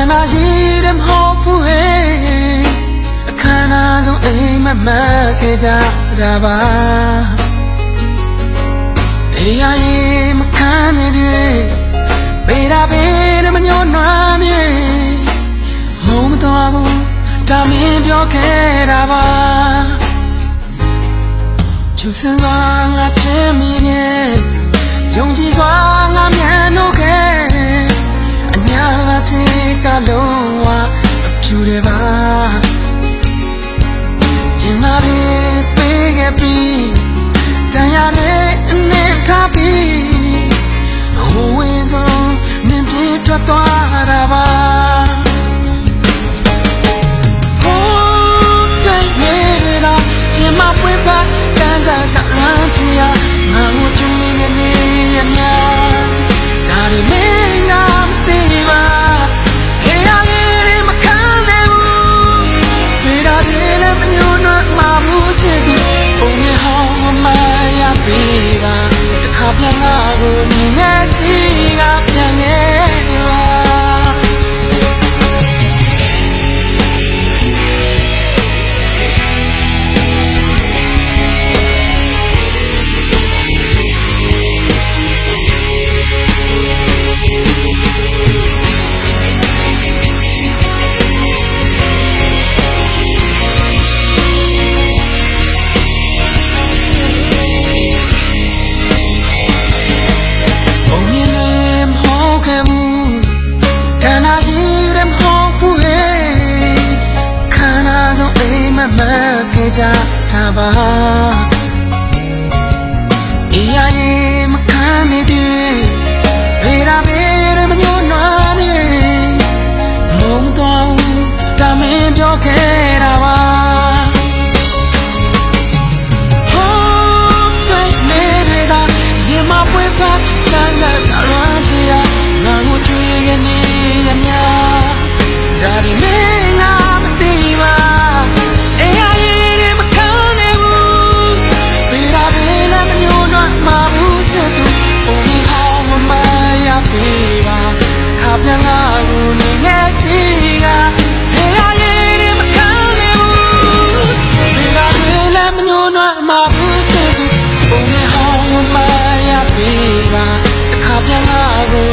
န္ဓာရှိတယ်မဟုတ်ဘူးဟဲ့အခမ်းအနားဆုံးအိမ်မက်မက်ခဲ့ကြတာပါအေးရရင်မခံနေတဲ့ပေတာပေနဲ့မညှို့နွမ်းမြေမုံမတော်ဘူးဒါမင်းပြောခဲ့တာပါချူစင်စွာငါထင်မိရဲ့ယုံ ခဲ့ပြီးတန်ရတဲ့အနဲ့ထားပြီးအဝေးဆုံးန မမှန်ခဲ့ကြတာပါအေးရရင်မခံနေတယ်ဝေရာပေရမညွန်နာနေမုံတော့ဒါမင်းပြောခဲ့တာပါဒါဒီမဲ့ 風